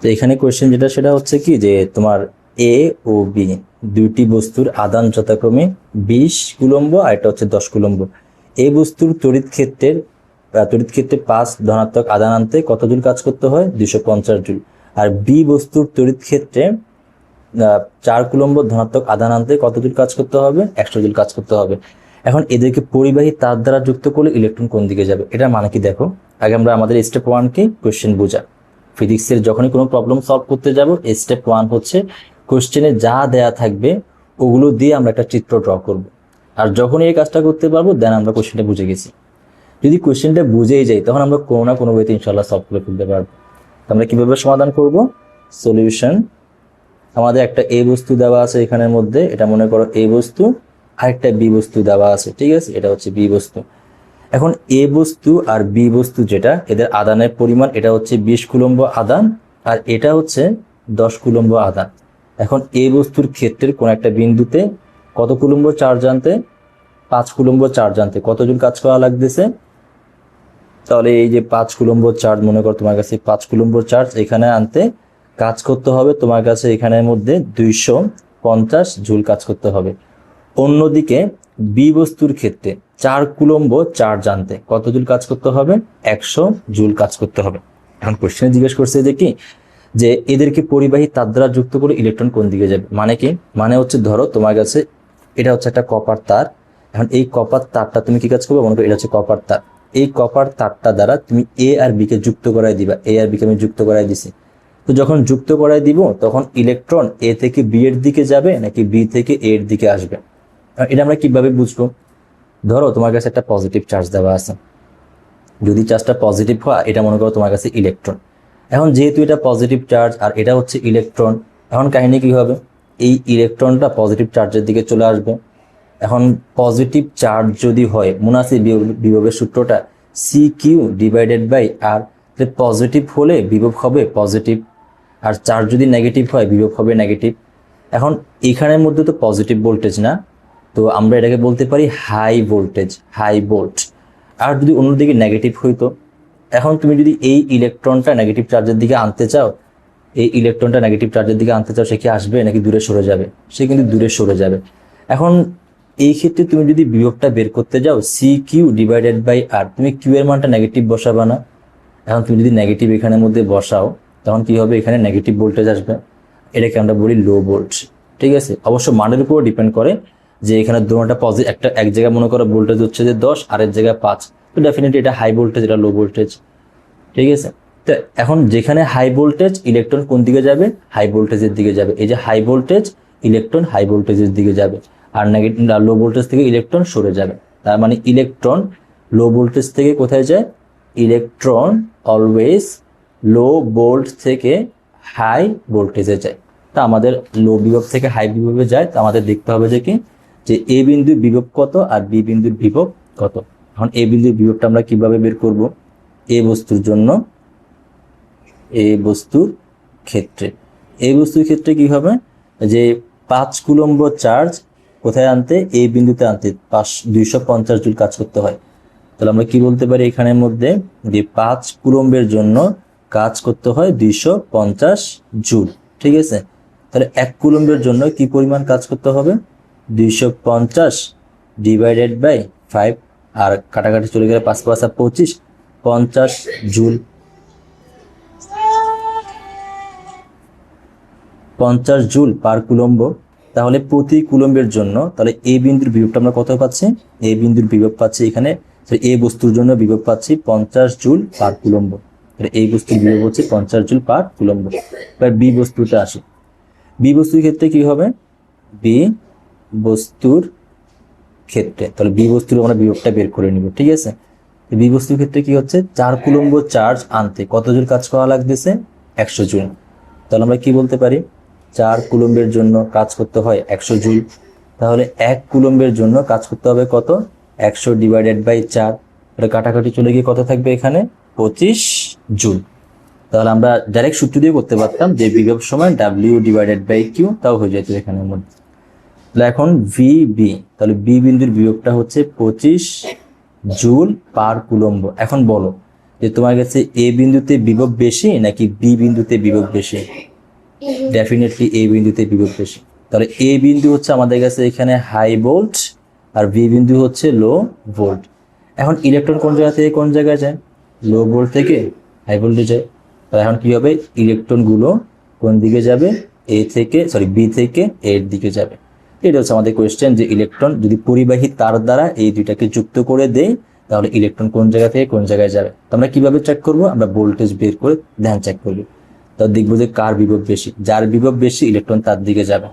তো এখানে কোয়েশ্চেন যেটা, সেটা হচ্ছে কি যে তোমার এ ও বি দুইটি বস্তুর আদান যথাক্রমে বিশ কুলম্ব আর এটা হচ্ছে দশ কুলম্ব। এ বস্তুর তড়িৎ ক্ষেত্রের তড়িৎ ক্ষেত্রে পাঁচ ধনাত্মক আদান আনতে কত জুল কাজ করতে হয়? দুশো পঞ্চাশ জুল। আর বি বস্তুর তড়িৎ ক্ষেত্রে চার কুলম্ব ধনাত্মক আদান আনতে কত জুল কাজ করতে হবে? একশো জুল কাজ করতে হবে। এখন এদেরকে পরিবাহী তার দ্বারা যুক্ত করলে ইলেকট্রন কোন দিকে যাবে? এটা মানে কি দেখো? আগে আমরা আমাদের স্টেপ ওয়ানকে কোয়েশ্চেন বোঝা ফিজিক্সের যখনই কোনো প্রবলেম সলভ করতে যাব স্টেপ ওয়ান হচ্ছে কোয়েশ্চেনে যা দেয়া থাকবে, ওগুলো দিয়ে আমরা একটা চিত্র ড্র করব। আর যখনই এই কাজটা করতে পারব দেন আমরা কোয়েশ্চেনটা বুঝে গেছি। যদি কোয়েশ্চেনটা বুঝেই যাই, তখন আমরা কোনো না কোনো ওয়েতে ইনশাল্লাহ সলভ করে ফেলতে পারব। আমরা কীভাবে সমাধান করব? সলিউশন আমাদের একটা এ বস্তু দেওয়া আছে এখানের মধ্যে, এটা মনে করো এ বস্তু, আরেকটা বি বস্তু দেওয়া আছে, ঠিক আছে? এটা হচ্ছে বি বস্তু। এখন এ বস্তু আর বি বস্তু যেটা, এদের আদানের পরিমাণ, এটা হচ্ছে বিশ কুলম্ব আদান, আর এটা হচ্ছে দশ কুলম্ব আদান। এখন এ বস্তুর ক্ষেত্রের কোন একটা বিন্দুতে কত কুলম্ব চার্জ আনতে পাঁচ কুলম্ব চার্জ আনতে কতজন কাজ করা লাগতেছে? তাহলে এই যে পাঁচ কুলম্ব চার্জ মনে করো তোমার কাছে পাঁচ কুলম্ব চার্জ এখানে আনতে কাজ করতে হবে তোমার কাছে এখানের মধ্যে দুইশো পঞ্চাশ ঝুল কাজ করতে হবে। অন্যদিকে বি বস্তুর ক্ষেত্রে চার কুলম্ব, চার জানতে। কত জুল কাজ করতে হবে? একশো জুল কাজ করতে হবে। এখন কোশ্চেনে জিজ্ঞেস করছে যে কি? যে এদেরকে পরিবাহী তার দ্বারা যুক্ত করে ইলেকট্রন কোন দিকে যাবে? মানে কি? মানে হচ্ছে ধরো তোমার কাছে এটা হচ্ছে একটা কপার তার। এখন এই কপার তারটা তুমি কি কাজ করবে? মনে করো এটা হচ্ছে কপার তার। এই কপার তারটা দ্বারা তুমি এ আর বি কে যুক্ত করাই দিবা। এ আর বি কে আমি যুক্ত করাই দিছি। তো যখন যুক্ত করাই দিব, তখন ইলেকট্রন এ থেকে বি এর দিকে যাবে নাকি বি থেকে এ এর দিকে আসবে? এটা আমরা কীভাবে বুঝব? ধরো, তোমার কাছে একটা পজিটিভ চার্জ দেওয়া আছে। যদি চার্জটা পজিটিভ হয়, এটা মনে করো তোমার কাছে ইলেকট্রন এখন যেহেতু এটা পজিটিভ চার্জ আর এটা হচ্ছে ইলেকট্রন এখন কাহিনী কি হবে? এই ইলেকট্রনটা পজিটিভ চার্জের দিকে চলে আসবে। এখন পজিটিভ চার্জ যদি হয় মুনাসি বিভবের সূত্রটা C Q divided by R positive হলে বিভব হবে পজিটিভ আর চার্জ যদি নেগেটিভ হয়, বিভব হবে নেগেটিভ এখন এখানের মধ্যে তো পজিটিভ ভোল্টেজ না। তো আমরা এটাকে বলতে পারি হাই ভোল্টেজ হাই ভোল্ট আর যদি অন্যদিকে নেগেটিভ হইতো এখন তুমি যদি এই ইলেকট্রনটা নেগেটিভ চার্জের দিকে আনতে চাও, এই ইলেকট্রনটা নেগেটিভ চার্জের দিকে আনতে চাও, সে কি আসবে? নাকি দূরে সরে যাবে? সে কিন্তু দূরে সরে যাবে। এখন এই ক্ষেত্রে তুমি যদি বিভবটা বের করতে যাও C Q divided by R তুমি কিউ এর মানটা নেগেটিভ বসাবা না। এখন তুমি যদি নেগেটিভ এখানের মধ্যে বসাও, তখন কি হবে? এখানে নেগেটিভ ভোল্টেজ আসবে। এটাকে আমরা বলি লো ভোল্ট ঠিক আছে? অবশ্য মানের উপর ডিপেন্ড করে যে এখানে দুটোটা পজিটিভ একটা এক জায়গায় মনে করো ভোল্টেজ হচ্ছে যে দশ, আরেক জায়গায় পাঁচ। তো ডেফিনেটলি এটা হাই ভোল্টেজ এটা লো ভোল্টেজ ঠিক আছে? তো এখন যেখানে হাই ভোল্টেজ ইলেকট্রন কোন দিকে যাবে? হাই ভোল্টেজের দিকে যাবে। এই যে হাই ভোল্টেজ ইলেকট্রন হাই ভোল্টেজের দিকে যাবে। আর নেগেটিভ লো ভোল্টেজ থেকে ইলেকট্রন সরে যাবে। তার মানে ইলেকট্রন লো ভোল্টেজ থেকে কোথায় যায়? ইলেকট্রন অলওয়েজ লো ভোল্ট থেকে হাই ভোল্টেজে যায়। তা আমাদের লো বিভব থেকে হাই বিভবে যায়। তা আমাদের দেখতে হবে যে কি? যে এ বিন্দুর বিভব কত আর বি বিন্দুর বিভব কত? এখন এ বিন্দুর বিভবটা আমরা কীভাবে বের করব? এ বস্তুর জন্য এ বস্তুর ক্ষেত্রে। এই বস্তুর ক্ষেত্রে কি হবে? যে পাঁচ কুলম্ব চার্জ কোথায় আনতে? এ বিন্দুতে আনতে। পাঁচ, দুইশো পঞ্চাশ জুল কাজ করতে হয়। তাহলে আমরা কি বলতে পারি এখানের মধ্যে? যে পাঁচ কুলম্বের জন্য কাজ করতে হয় দুইশো পঞ্চাশ জুল। ঠিক আছে? তাহলে এক কুলম্বের জন্য কি পরিমাণ কাজ করতে হবে? দুইশো পঞ্চাশ ডিভাইডেড বাই ফাইভ আর কাটাকাটি চলে গেলে পাঁচ পাঁচা পঁচিশ, পঞ্চাশ জুল। পঞ্চাশ জুল পার কুলম্ব। তাহলে প্রতি কুলম্বের জন্য তাহলে এ বিন্দুর বিভবটা আমরা কত পাচ্ছি? এ বিন্দুর বিভব পাচ্ছি এখানে। এ বস্তুর জন্য বিভব পাচ্ছি পঞ্চাশ জুল পার কুলম্ব। এই বস্তুর বিভব হচ্ছে পঞ্চাশ জুল পার কুলম্ব। এবার বি বস্তুটা আসে। বি বস্তুর ক্ষেত্রে কি হবে? বি বস্তুর ক্ষেত্রে, তাহলে বি বস্তুর আমরা বিভবটা বের করে নিব, ঠিক আছে? বি বস্তুর ক্ষেত্রে কি হচ্ছে? চার কুলম্ব চার্জ আনতে কত জুল কাজ করা লাগতেছে? একশো জুল। তাহলে আমরা কি বলতে পারি? চার কুলম্বের জন্য কাজ করতে হয় একশো জুল। তাহলে এক কুলম্বের জন্য কাজ করতে হবে কত? একশো ডিভাইডেড বাই চার। এটা কাটাকাটি চলে গিয়ে কত থাকবে এখানে? পঁচিশ জুল। তাহলে আমরা ডাইরেক্ট সূত্র দিয়ে করতে পারতাম যে বিভব সময় ডাব্লিউ ডিভাইডেড বাই কিউ তাও হয়ে যেত এখানের মধ্যে। এখন ভি বি তাহলে বি বিন্দুর বিভবটা হচ্ছে পঁচিশ জুল পার কুলম্ব। এখন বলো যে তোমার কাছে এ বিন্দুতে বিভব বেশি নাকি বি বিন্দুতে বিভব বেশি? ডেফিনেটলি এ বিন্দুতে বিভব বেশি। তাহলে এ বিন্দু হচ্ছে আমাদের কাছে এখানে হাই ভোল্ট আর বি বিন্দু হচ্ছে লো ভোল্ট এখন ইলেকট্রন কোন জায়গা থেকে কোন জায়গায় যায়? লো ভোল্ট থেকে হাই ভোল্টে যায়। তাহলে এখন কি হবে? ইলেকট্রনগুলো কোন দিকে যাবে? এ থেকে সরি বি থেকে এর দিকে যাবে। এটা হচ্ছে আমাদের কোয়েশ্চেন যে ইলেকট্রন যদি পরিবাহী তার দ্বারা এই দুইটাকে যুক্ত করে দেয় তাহলে ইলেকট্রন কোন জায়গা থেকে কোন জায়গায় যাবে? তো আমরা কীভাবে চেক করব? আমরা ভোল্টেজ বের করে ধ্যান চেক করব। তো দেখব যে কার বিভব বেশি, যার বিভব বেশি ইলেকট্রন তার দিকে যাবে।